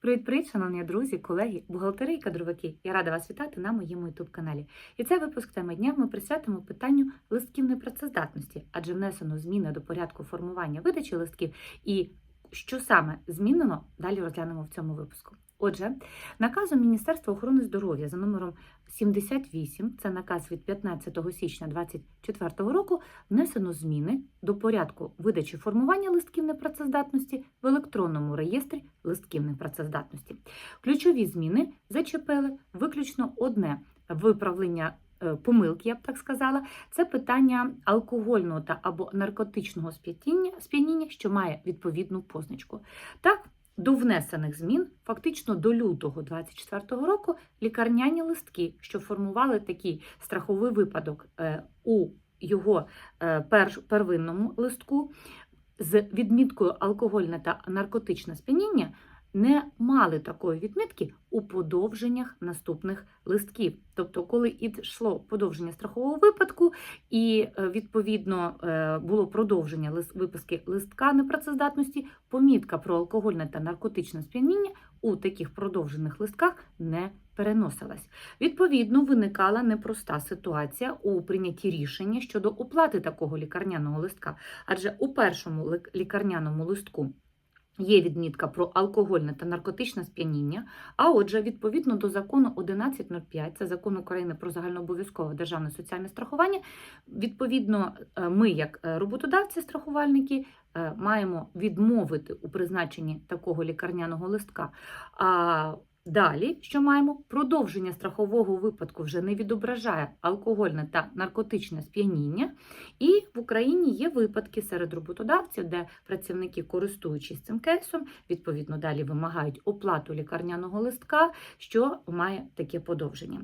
Привіт-привіт, шановні друзі, колеги, бухгалтери і кадровики. Я рада вас вітати на моєму youtube каналі. І цей випуск теми дня ми присвятимо питанню листків непрацездатності, адже внесено зміни до порядку формування видачі листків. І що саме змінено, далі розглянемо в цьому випуску. Отже, наказом Міністерства охорони здоров'я за номером 78, це наказ від 15 січня 2024 року, внесено зміни до порядку видачі формування листків непрацездатності в електронному реєстрі листків непрацездатності. Ключові зміни зачепили виключно одне виправлення е, помилки, я б так сказала, це питання алкогольного та або наркотичного сп'яніння, сп'яніння, що має відповідну позначку. Так, до внесених змін, фактично до лютого 2024 року, лікарняні листки, що формували такий страховий випадок е, у його е, первинному листку з відміткою алкогольне та наркотичне сп'яніння, не мали такої відмітки у подовженнях наступних листків. Тобто, коли йшло подовження страхового випадку, і е, відповідно е, було продовження виписки листка непрацездатності, помітка про алкогольне та наркотичне сп'яніння у таких продовжених листках не переносилась. Відповідно, виникала непроста ситуація у прийнятті рішення щодо оплати такого лікарняного листка, адже у першому лікарняному листку. Є відмітка про алкогольне та наркотичне сп'яніння. А отже, відповідно до закону 1105, це закон України про загальнообов'язкове державне соціальне страхування. Відповідно, е, ми, як е, роботодавці, страхувальники, е, маємо відмовити у призначенні такого лікарняного листка. Далі, що маємо? Продовження страхового випадку вже не відображає алкогольне та наркотичне сп'яніння. І в Україні є випадки серед роботодавців, де працівники, користуючись цим кейсом, відповідно далі вимагають оплату лікарняного листка, що має таке подовження.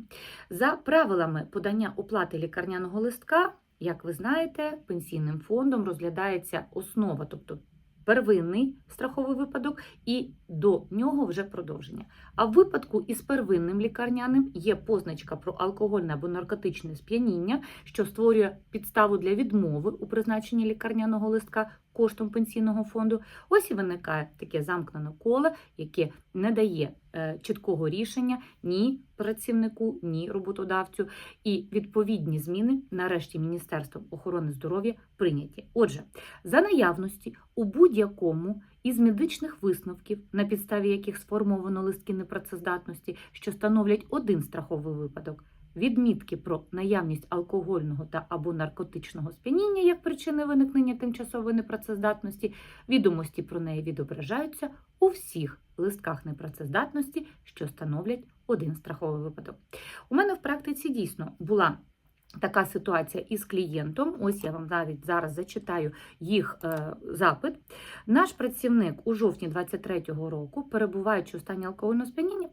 За правилами подання оплати лікарняного листка, як ви знаєте, пенсійним фондом розглядається основа, тобто первинний страховий випадок, і до нього вже продовження. А в випадку із первинним лікарняним є позначка про алкогольне або наркотичне сп'яніння, що створює підставу для відмови у призначенні лікарняного листка коштом пенсійного фонду. Ось і виникає таке замкнене коло, яке не дає е, чіткого рішення ні працівнику, ні роботодавцю. І відповідні зміни нарешті Міністерством охорони здоров'я прийняті. Отже, за наявності у будь-якому із медичних висновків, на підставі яких сформовано листки непрацездатності, що становлять один страховий випадок. Відмітки про наявність алкогольного та або наркотичного сп'яніння як причини виникнення тимчасової непрацездатності, відомості про неї відображаються у всіх листках непрацездатності, що становлять один страховий випадок. У мене в практиці дійсно була така ситуація із клієнтом. Ось я вам навіть зараз зачитаю їх е, запит. Наш працівник у жовтні 23-го року, перебуваючи у стані алкогольного сп'яніння,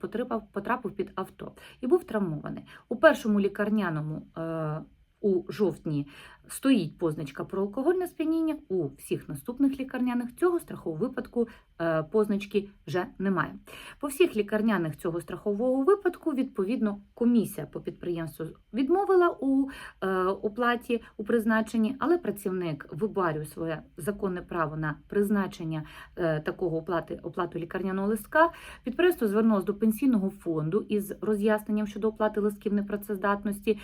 потрапив, під авто і був травмований. У першому лікарняному е, у жовтні стоїть позначка про алкогольне сп'яніння. У всіх наступних лікарняних цього страхового випадку е, позначки вже немає. По всіх лікарняних цього страхового випадку, відповідно, комісія по підприємству відмовила у е, оплаті у призначенні, але працівник вибарює своє законне право на призначення е, такого оплати оплату лікарняного листка. Підприємство звернулося до пенсійного фонду із роз'ясненням щодо оплати листків непрацездатності,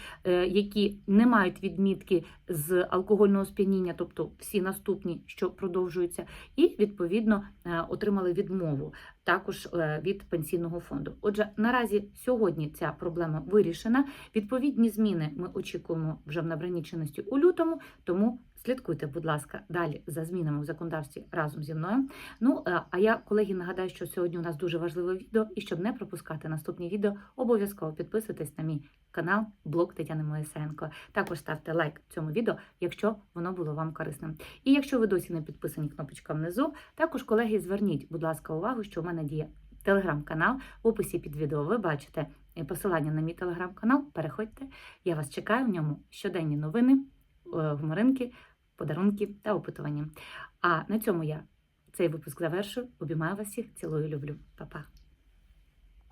які не мають відмітки з алкогольного сп'яніння, тобто всі наступні, що продовжуються, і відповідно е, отримали відмову також е, від пенсійного фонду. Отже, наразі сьогодні ця проблема вирішена. Відповідні зміни ми очікуємо вже в набранні чинності у лютому, тому слідкуйте, будь ласка, далі за змінами в законодавстві разом зі мною. Ну е, а я, колеги, нагадаю, що сьогодні у нас дуже важливе відео, і щоб не пропускати наступні відео, обов'язково підписуйтесь на мій канал блог Тетяни Моїсенко. Також ставте лайк цьому відео, якщо воно було вам корисним. І якщо ви досі не підписані, кнопочка внизу, також, колеги, зверніть, будь ласка, увагу, що у мене діє телеграм-канал. В описі під відео ви бачите е, посилання на мій телеграм-канал. Переходьте, я вас чекаю в ньому щоденні новини, е, гуморинки, подарунки та опитування. А на цьому я цей випуск завершую. Обіймаю вас всіх, цілую, люблю. Па-па.